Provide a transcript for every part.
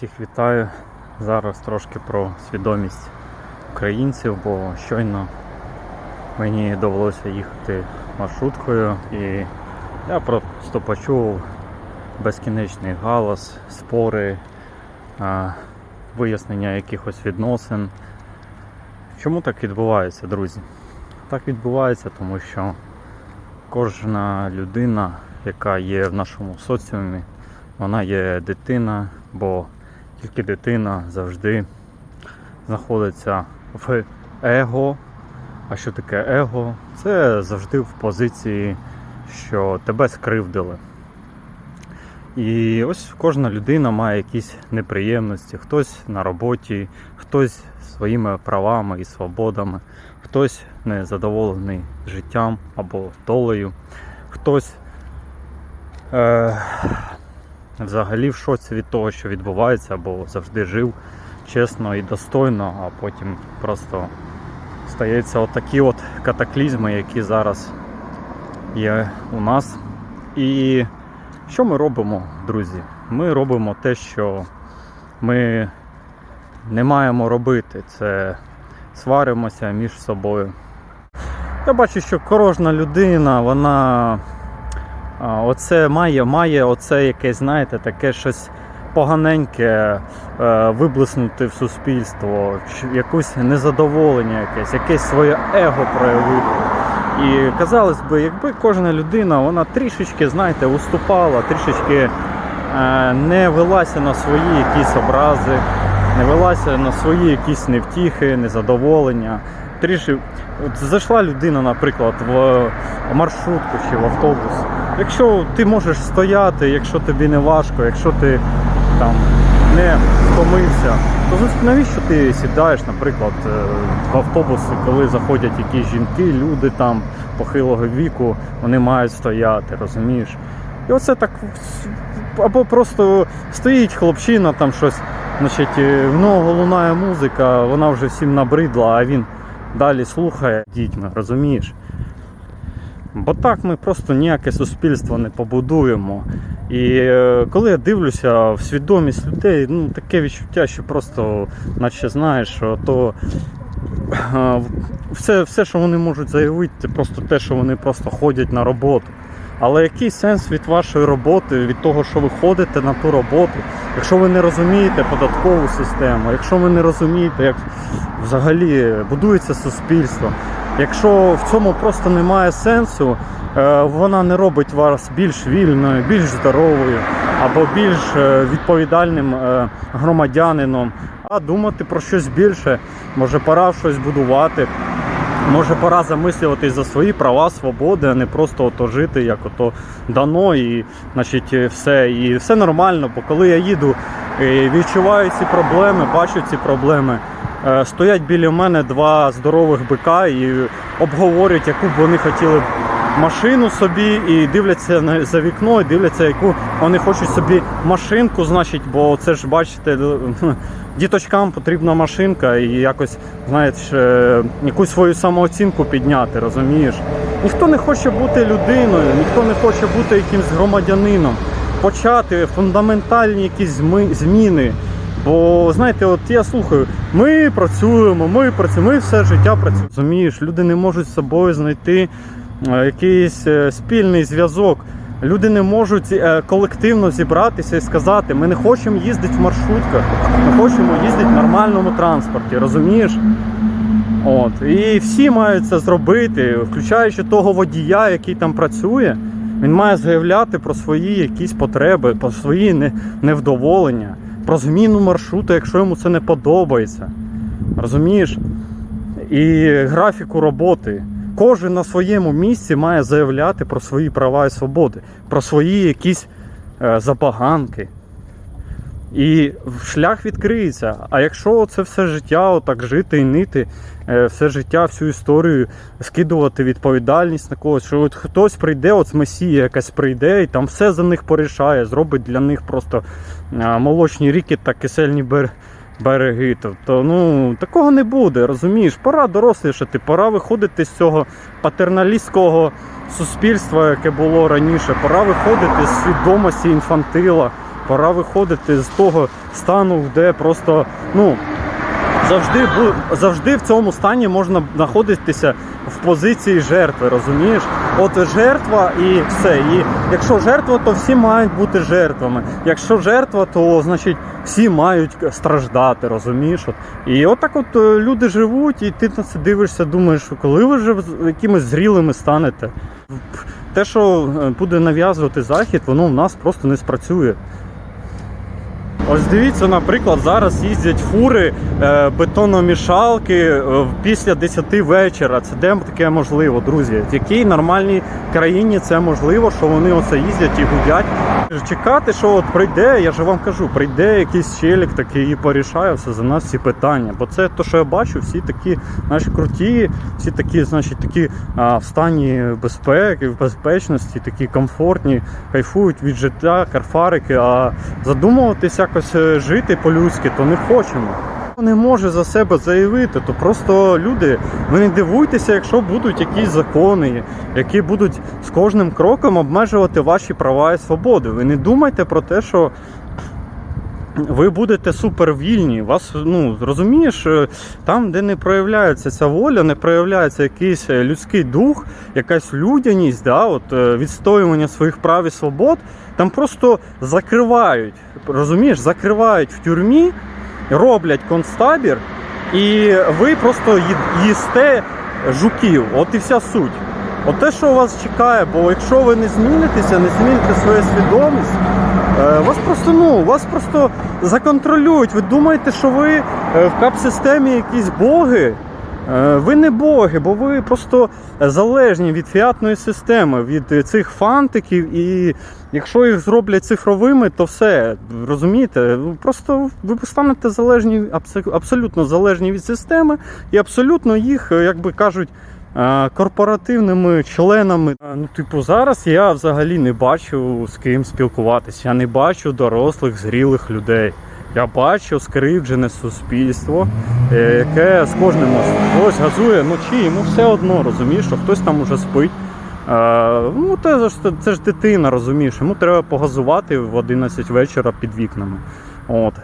Всіх вітаю. Зараз трошки про свідомість українців, бо щойно мені довелося їхати маршруткою і я просто почув безкінечний галас, спори, вияснення якихось відносин. Чому так відбувається, друзі? Так відбувається, тому що кожна людина, яка є в нашому соціумі, вона є дитина, бо тільки дитина завжди знаходиться в его. А що таке его? Це завжди в позиції, що тебе скривдили. І ось кожна людина має якісь неприємності. Хтось на роботі, хтось своїми правами і свободами, хтось незадоволений життям або долею, хтось е, взагалі в шоці від того, що відбувається, або завжди жив чесно і достойно, а потім просто стаються отакі от катаклізми, які зараз є у нас. І що ми робимо, друзі? Ми робимо те, що ми не маємо робити. Це сваримося між собою. Я бачу, що кожна людина, вона оце має, має оце якесь, знаєте, таке щось поганеньке е, виблиснути в суспільство, якусь незадоволення якесь, якесь своє его проявити. І казалось би, якби кожна людина вона трішечки, знаєте, уступала, трішечки е, не велася на свої якісь образи, не велася на свої якісь невтіхи, незадоволення. Трішки от зайшла людина, наприклад, в маршрутку чи в автобус. Якщо ти можеш стояти, якщо тобі не важко, якщо ти там не втомився, то навіщо ти сідаєш, наприклад, е, в автобус, коли заходять якісь жінки, люди там похилого віку, вони мають стояти, розумієш? І оце так або просто стоїть хлопчина, там щось, значить, е, в нього лунає музика, вона вже всім набридла, а він далі слухає дітьми, розумієш? Бо так ми просто ніяке суспільство не побудуємо. І е, коли я дивлюся в свідомість людей, ну таке відчуття, що просто, наче знаєш, то е, все, все, що вони можуть заявити, це просто те, що вони просто ходять на роботу. Але який сенс від вашої роботи, від того, що ви ходите на ту роботу, якщо ви не розумієте податкову систему, якщо ви не розумієте, як взагалі будується суспільство, якщо в цьому просто немає сенсу, е, вона не робить вас більш вільною, більш здоровою або більш е, відповідальним е, громадянином, а думати про щось більше, може пора щось будувати. Може пора замислюватись за свої права, свободи, а не просто ото жити, як ото дано, і значить все. І все нормально, бо коли я їду відчуваю ці проблеми, бачу ці проблеми. Е, Стоять біля мене два здорових бика і обговорюють, яку б вони хотіли машину собі, і дивляться за вікно, і дивляться, яку вони хочуть собі машинку, значить, бо це ж бачите, діточкам потрібна машинка і якось, знаєш, е, якусь свою самооцінку підняти, розумієш? Ніхто не хоче бути людиною, ніхто не хоче бути якимсь громадянином, почати фундаментальні якісь зміни. Бо знаєте, от я слухаю, ми працюємо, ми працюємо, ми все життя працюємо. Розумієш, люди не можуть з собою знайти е, якийсь е, спільний зв'язок. Люди не можуть е, колективно зібратися і сказати, ми не хочемо їздити в маршрутках, ми хочемо їздити в нормальному транспорті, розумієш? От. І всі мають це зробити, включаючи того водія, який там працює. Він має заявляти про свої якісь потреби, про свої невдоволення, про зміну маршруту, якщо йому це не подобається. Розумієш? І графіку роботи. Кожен на своєму місці має заявляти про свої права і свободи, про свої якісь е, забаганки. І шлях відкриється. А якщо це все життя, отак жити і нити, е, все життя, всю історію скидувати відповідальність на когось, що от хтось прийде, от месія якась прийде, і там все за них порішає, зробить для них просто молочні ріки та кисельні бер- береги. Тобто, ну такого не буде, розумієш? Пора дорослішати, пора виходити з цього патерналістського суспільства, яке було раніше. Пора виходити з свідомості інфантила. Пора виходити з того стану, де просто ну, завжди, завжди в цьому стані можна знаходитися в позиції жертви, розумієш? От жертва і все. І якщо жертва, то всі мають бути жертвами. Якщо жертва, то значить всі мають страждати, розумієш? От. І от е, люди живуть, і ти на це дивишся, думаєш, коли ви вже якимись зрілими станете. Те, що е, буде нав'язувати захід, воно в нас просто не спрацює. Ось дивіться, наприклад, зараз їздять фури е, бетономішалки е, після 10 вечора. Це де таке можливо, друзі? В якій нормальній країні це можливо, що вони оце їздять і гудять. Чекати, що от прийде, я ж вам кажу, прийде якийсь челік такий і порішає все за нас всі питання. Бо це те, що я бачу, всі такі знаєш, круті, всі такі, значить, такі а, в стані безпеки, безпечності, такі комфортні, кайфують від життя, карфарики, а задумуватись якось е, жити по-людськи, то не хочемо. Не може за себе заявити, то просто люди, ви не дивуйтеся, якщо будуть якісь закони, які будуть з кожним кроком обмежувати ваші права і свободи. Ви не думайте про те, що ви будете супервільні. Вас, ну, розумієш, е, там, де не проявляється ця воля, не проявляється якийсь е, людський дух, якась людяність, да, от, відстоювання своїх прав і свобод, там просто закривають, розумієш, закривають в тюрмі, роблять концтабір, і ви просто їсте жуків. От і вся суть. От те, що вас чекає, бо якщо ви не змінитеся, не зміните свою свідомість, е, вас просто ну вас просто законтролюють. Ви думаєте, що ви е, в кап-системі якісь боги? Е, Ви не боги, бо ви просто залежні від фіатної системи, від е, цих фантиків, і якщо їх зроблять цифровими, то все розумієте? Ну, Просто ви станете залежні, абсолютно залежні від системи, і абсолютно їх, е, як би кажуть, корпоративними членами. Ну, типу, зараз я взагалі не бачу з ким спілкуватися. Я не бачу дорослих, зрілих людей. Я бачу скривджене суспільство, е, яке з кожним хтось газує вночі, йому все одно розумієш, що хтось там уже спить. Ну, це, ж- це ж дитина, розумієш, йому треба погазувати в 11 вечора під вікнами. От.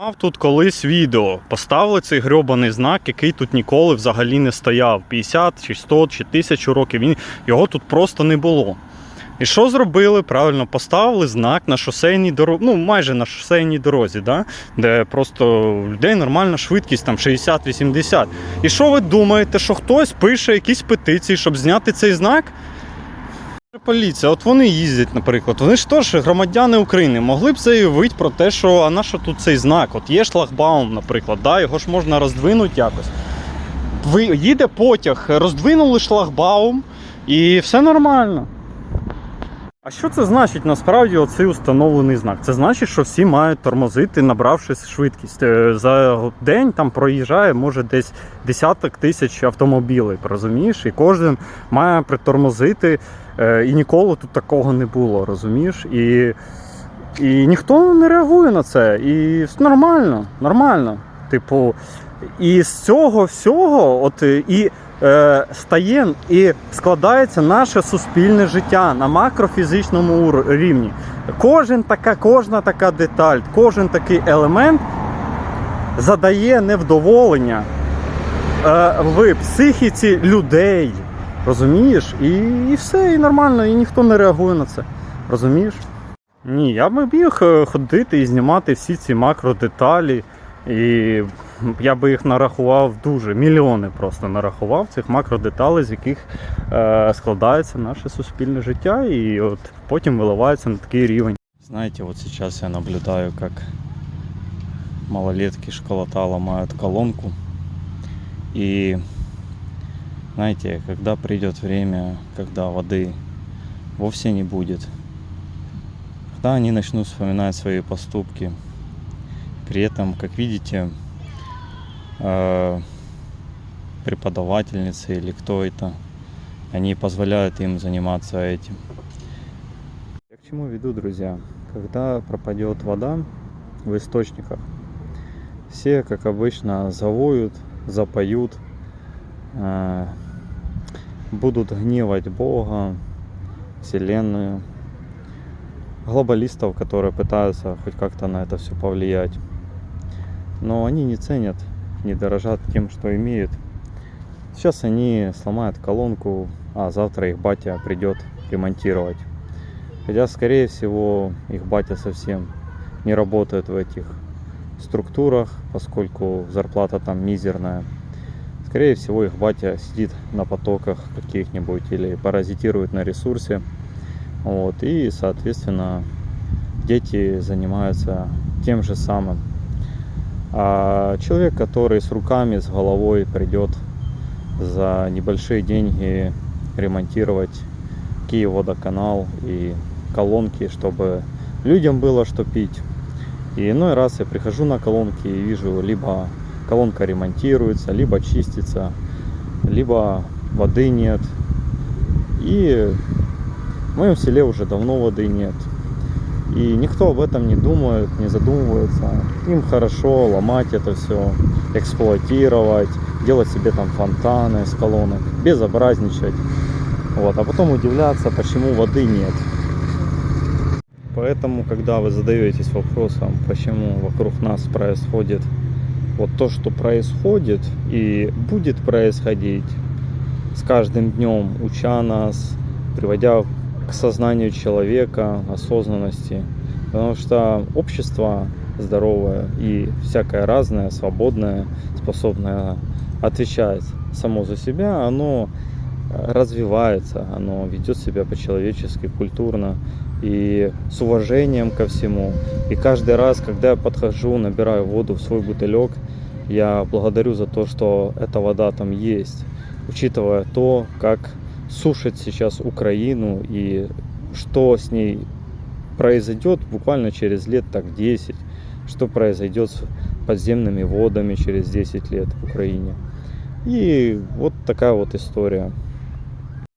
Мав тут колись відео. Поставили цей грьобаний знак, який тут ніколи взагалі не стояв. 50 чи 100 чи 1000 років. Він, його тут просто не було. І що зробили? Правильно, поставили знак на шосейній дорозі, ну майже на шосейній дорозі, да? де просто у людей нормальна швидкість там 60-80. І що ви думаєте, що хтось пише якісь петиції, щоб зняти цей знак? Поліція, от вони їздять, наприклад. Вони ж теж громадяни України могли б заявити про те, що а на що тут цей знак? От є шлагбаум, наприклад, да? його ж можна роздвинути якось. Ви їде потяг, роздвинули шлагбаум і все нормально. А що це значить насправді оцей установлений знак? Це значить, що всі мають тормозити, набравши швидкість. Е, За день там проїжджає, може, десь десяток тисяч автомобілів, розумієш? І кожен має притормозити. Е, І ніколи тут такого не було, розумієш? І, і ніхто не реагує на це. І нормально, нормально. Типу, і з цього всього, от і е, стає і складається наше суспільне життя на макрофізичному рівні. Кожен така, кожна така деталь, кожен такий елемент задає невдоволення е, в психіці людей. Розумієш? І, і все, і нормально, і ніхто не реагує на це. Розумієш? Ні, я би міг е, ходити і знімати всі ці макродеталі. І я би їх нарахував дуже, мільйони просто нарахував цих макродеталей, з яких е, складається наше суспільне життя, і от потім виливається на такий рівень. Знаете, вот сейчас я наблюдаю, как малолетки школота ломают колонку. И знаете, когда придет время, когда воды вовсе не будет, когда они начнут вспоминать свои поступки, при этом, как видите, э, преподавательницы или кто это, они позволяют им заниматься этим. Я к чему веду, друзья? Когда пропадет вода в источниках, все, как обычно, завоют, запоют, э, будут гневать Бога, Вселенную. глобалистов, которые пытаются хоть как-то на это все повлиять. Но они не ценят, не дорожат тем, что имеют. Сейчас они сломают колонку, а завтра их батя придет ремонтировать. Хотя, скорее всего, их батя совсем не работает в этих структурах, поскольку зарплата там мизерная. Скорее всего, их батя сидит на потоках каких-нибудь или паразитирует на ресурсе. Вот, и, соответственно, дети занимаются тем же самым. А человек, который с руками, с головой придет за небольшие деньги ремонтировать Киевводоканал и колонки, чтобы людям было что пить. И иной раз я прихожу на колонки и вижу, либо колонка ремонтируется, либо чистится, либо воды нет. И в моем селе уже давно воды нет. И никто об этом не думает, не задумывается. Им хорошо ломать это все, эксплуатировать, делать себе там фонтаны с колонок, безобразничать. Вот, а потом удивляться, почему воды нет. Поэтому, когда вы задаетесь вопросом, почему вокруг нас происходит вот то, что происходит и будет происходить с каждым днем, уча нас, приводя к сознанию человека, осознанности. Потому что общество здоровое и всякое разное, свободное, способное отвечать само за себя, оно развивается, оно ведет себя по-человечески, культурно и с уважением ко всему. И каждый раз, когда я подхожу, набираю воду в свой бутылек, я благодарю за то, что эта вода там есть, учитывая то, как сушит сейчас Украину и что с ней произойдет буквально через лет так 10, что произойдет с подземными водами через 10 лет в Украине. И вот такая вот история.